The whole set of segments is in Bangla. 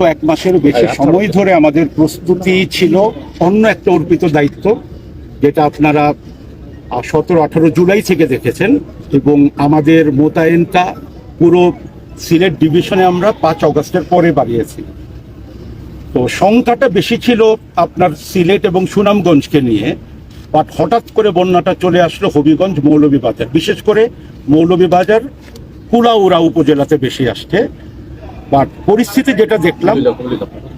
তো এক মাসেরও বেশি সময় ধরে আমাদের প্রস্তুতি ছিল অন্য একটা অর্পিত দায়িত্ব যেটা আপনারা সতেরো আঠারো জুলাই থেকে দেখেছেন এবং আমাদের মোতায়েনটা পুরো সিলেট ডিভিশনে আমরা পাঁচ অগস্টের পরে বাড়িয়েছি। তো সংখ্যাটা বেশি ছিল আপনার সিলেট এবং সুনামগঞ্জকে নিয়ে বাট হঠাৎ করে বন্যাটা চলে আসলো হবিগঞ্জ মৌলভীবাজার। বিশেষ করে মৌলভীবাজার কুলাউড়া উপজেলাতে বেশি আসছে। বাট পরিস্থিতি যেটা দেখলাম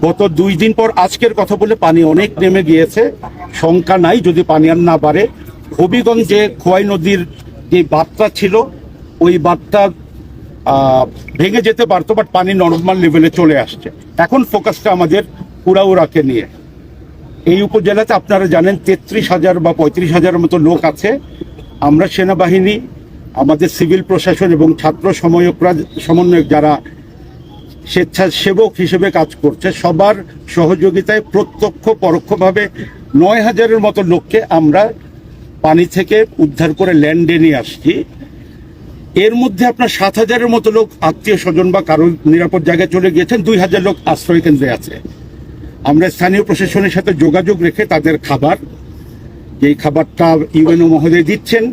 গত দুই দিন পর আজকের কথা বলে পানি অনেক নেমে গিয়েছে সংখ্যা নাই যদি পানি আর না বাড়ে। হবিগঞ্জে খোয়াই নদীর যে বাঁধটা ছিল ওই বাঁধটা ভেঙে যেতে পারতো বাট পানি নর্মাল লেভেলে চলে আসছে। এখন ফোকাসটা আমাদের কুড়াউড়াকে নিয়ে। এই উপজেলাতে আপনারা জানেন তেত্রিশ হাজার বা পঁয়ত্রিশ হাজারের মতো লোক আছে। আমরা সেনাবাহিনী আমাদের সিভিল প্রশাসন এবং ছাত্র সময়করা সমন্বয়ক যারা স্বেচ্ছাসেবক হিসেবে কাজ করছে। সবার সহযোগিতায় প্রত্যক্ষ, পরোক্ষভাবে নয় হাজারের মতো লোককে আমরা পানি থেকে উদ্ধার করে ল্যান্ডে নিয়ে আসছি। এর মধ্যে আপনার সাত হাজারের মতো লোক আত্মীয় স্বজন বা কারোর নিরাপদ জায়গায় চলে গিয়েছেন, দুই হাজার লোক আশ্রয় কেন্দ্রে আছে। আমরা স্থানীয় প্রশাসনের সাথে যোগাযোগ রেখে তাদের খাবার, যেই খাবারটা ইউএনও মহোদয় দিচ্ছেন,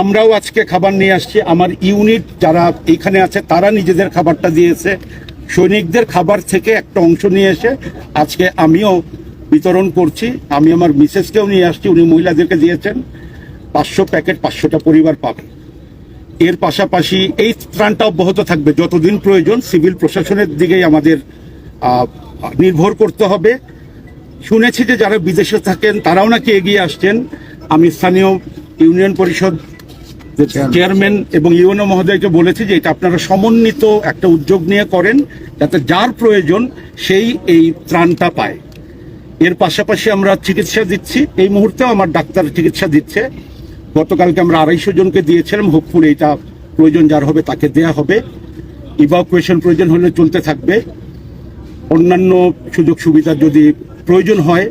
আমরাও আজকে খাবার নিয়ে আসছি। আমার ইউনিট যারা এখানে আছে, তারা নিজেদের খাবারটা দিয়েছে। সৈনিকদের খাবার থেকে একটা অংশ নিয়ে এসে আজকে আমিও বিতরণ করছি। আমি আমার মিসেসকেও নিয়ে আসছি, উনি মহিলাদেরকে দিয়েছেন। পাঁচশো প্যাকেট পাঁচশোটা পরিবার পাবে। এর পাশাপাশি এই ত্রাণটা অব্যাহত থাকবে। যতদিন প্রয়োজন সিভিল প্রশাসনের দিকেই আমাদের নির্ভর করতে হবে। শুনেছি যে যারা বিদেশে থাকেন, তারাও নাকি এগিয়ে আসছেন। আমি স্থানীয় ইউনিয়ন পরিষদ চেয়ারম্যান এবং ইউএনও মহোদয়কে বলেছি যে এটা আপনারা সমন্বিত একটা উদ্যোগ নিয়ে করেন, যাতে যার প্রয়োজন সেই এই ত্রাণটা পায়। এর পাশাপাশি আমরা চিকিৎসা দিচ্ছি। এই মুহূর্তেও আমার ডাক্তার চিকিৎসা দিচ্ছে। গতকালকে আমরা আড়াইশো জনকে দিয়েছিলাম। হোপফুল এটা প্রয়োজন যার হবে তাকে দেয়া হবে। ইভাকুয়েশন প্রয়োজন হলে চলতে থাকবে। অন্যান্য সুযোগ সুবিধা যদি প্রয়োজন হয়,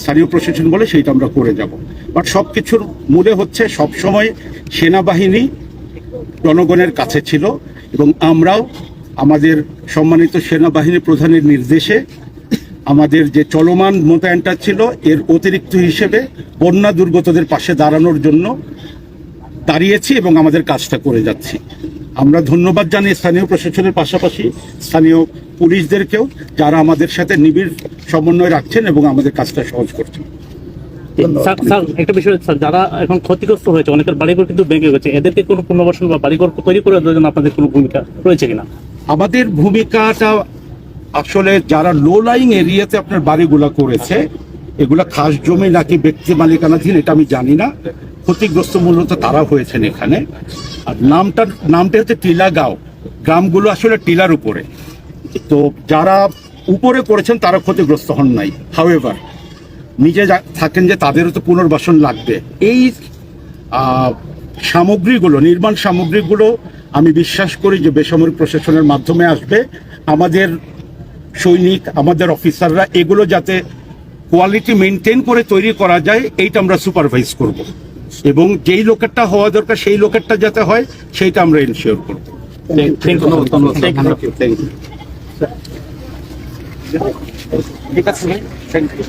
স্থানীয় প্রশাসন বলে সেইটা আমরা করে যাব। বাট সব কিছুর মূলে হচ্ছে সবসময় সেনাবাহিনী জনগণের কাছে ছিল এবং আমরাও আমাদের সম্মানিত সেনাবাহিনী প্রধানের নির্দেশে আমাদের যে চলমান মোতায়েনটা ছিল, এর অতিরিক্ত হিসেবে বন্যা দুর্গতদের পাশে দাঁড়ানোর জন্য দাঁড়িয়েছি এবং আমাদের কাজটা করে যাচ্ছি। আমরা ধন্যবাদ জানাই স্থানীয় প্রশাসনের পাশাপাশি স্থানীয় পুলিশদেরকেও যারা আমাদের সাথে নিবিড় সমন্বয় রাখছেন এবং আমাদের কাজটা সহজ করছেন। একটা বিষয় স্যার যারা এখন ক্ষতিগ্রস্ত হয়েছে অনেকের বাড়িঘর কিন্তু ভেঙে গেছে এদেরকে কোনো পুনর্বাসন বা বাড়িঘর তৈরি করে দেওয়ার জন্য আপনাদের কোনো ভূমিকা রয়েছে কিনা? আমাদের ভূমিকাটা আসলে যারা লো লাইং এরিয়াতে আপনার বাড়িগুলো করেছে এগুলা খাস জমি নাকি ব্যক্তি মালিকানাধীন এটা আমি জানি না। ক্ষতিগ্রস্ত মূলত তারা হয়েছেন এখানে। আর নামটার নামটা হচ্ছে টিলাগাঁও গ্রামগুলো আসলে টিলার উপরে। তো যারা উপরে করেছেন তারা ক্ষতিগ্রস্ত হন নাই। হাউএভার নিজে যা- থাকেন যে তাদেরও তো পুনর্বাসন লাগবে। এই সামগ্রীগুলো নির্মাণ সামগ্রীগুলো আমি বিশ্বাস করি যে বেসামরিক প্রশাসনের মাধ্যমে আসবে। আমাদের সৈনিক আমাদের অফিসাররা এগুলো যাতে কোয়ালিটি মেনটেন করে তৈরি করা যায় এইটা আমরা সুপারভাইজ করব। এবং যেই লোকেরটা হওয়া দরকার সেই লোকেরটা যাতে হয় সেইটা আমরা ইনশিওর করব। ঠিক আছে থ্যাংক ইউ